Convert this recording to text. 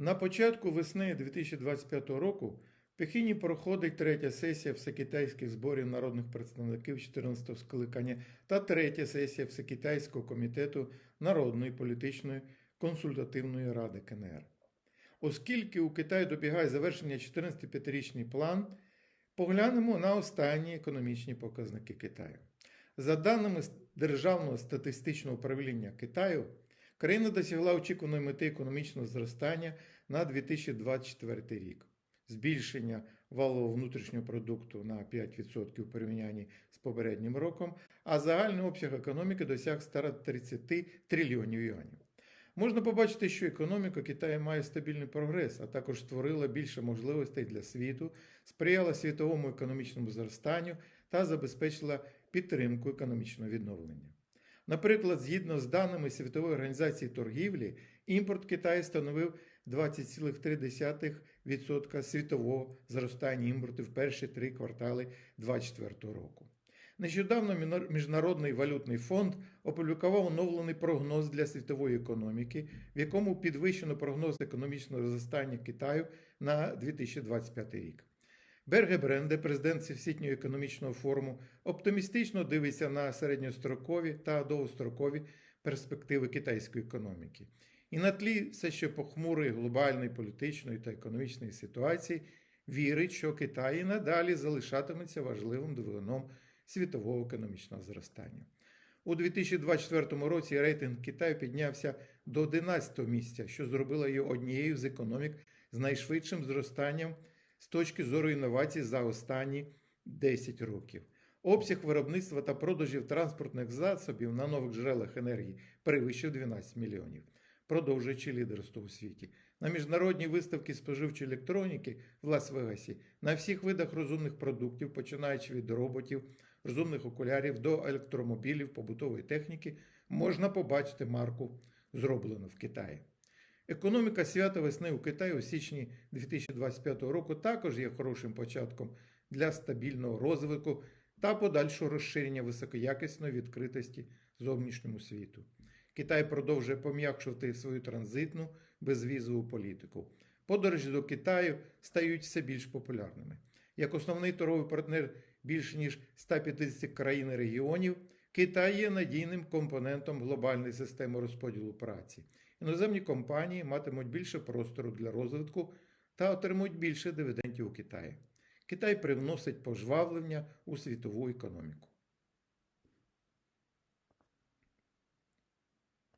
На початку весни 2025 року в Пекіні проходить третя сесія Всекитайських зборів народних представників 14-го скликання та третя сесія Всекитайського комітету Народної політичної консультативної ради КНР. Оскільки у Китаї добігає завершення 14-5-річний план, поглянемо на останні економічні показники Китаю. За даними Державного статистичного управління Китаю, країна досягла очікуваної мети економічного зростання на 2024 рік. Збільшення валового внутрішнього продукту на 5% у порівнянні з попереднім роком, а загальний обсяг економіки досяг 130 трильйонів юанів. Можна побачити, що економіка Китаю має стабільний прогрес, а також створила більше можливостей для світу, сприяла світовому економічному зростанню та забезпечила підтримку економічного відновлення. Наприклад, згідно з даними Світової організації торгівлі, імпорт Китаю становив 20,3% світового зростання імпорту в перші три квартали 2024 року. Нещодавно Міжнародний валютний фонд опублікував оновлений прогноз для світової економіки, в якому підвищено прогноз економічного зростання Китаю на 2025 рік. Берге Бренде, президент Всесвітнього економічного форуму, оптимістично дивиться на середньострокові та довгострокові перспективи китайської економіки. І на тлі все ще похмурої глобальної політичної та економічної ситуації вірить, що Китай і надалі залишатиметься важливим двигуном світового економічного зростання. У 2024 році рейтинг Китаю піднявся до 11 місця, що зробило його однією з економік з найшвидшим зростанням з точки зору інновацій за останні 10 років. Обсяг виробництва та продажів транспортних засобів на нових джерелах енергії перевищив 12 мільйонів, продовжуючи лідерство у світі. На міжнародній виставці споживчої електроніки в Лас-Вегасі на всіх видах розумних продуктів, починаючи від роботів, розумних окулярів до електромобілів, побутової техніки, можна побачити марку зроблено в Китаї. Економіка свята весни у Китаї у січні 2025 року також є хорошим початком для стабільного розвитку та подальшого розширення високоякісної відкритості зовнішньому світу. Китай продовжує пом'якшувати свою транзитну безвізову політику. Подорожі до Китаю стають все більш популярними. Як основний торговий партнер більш ніж 150 країн і регіонів, Китай є надійним компонентом глобальної системи розподілу праці. Іноземні компанії матимуть більше простору для розвитку та отримують більше дивідендів у Китаї. Китай привносить пожвавлення у світову економіку.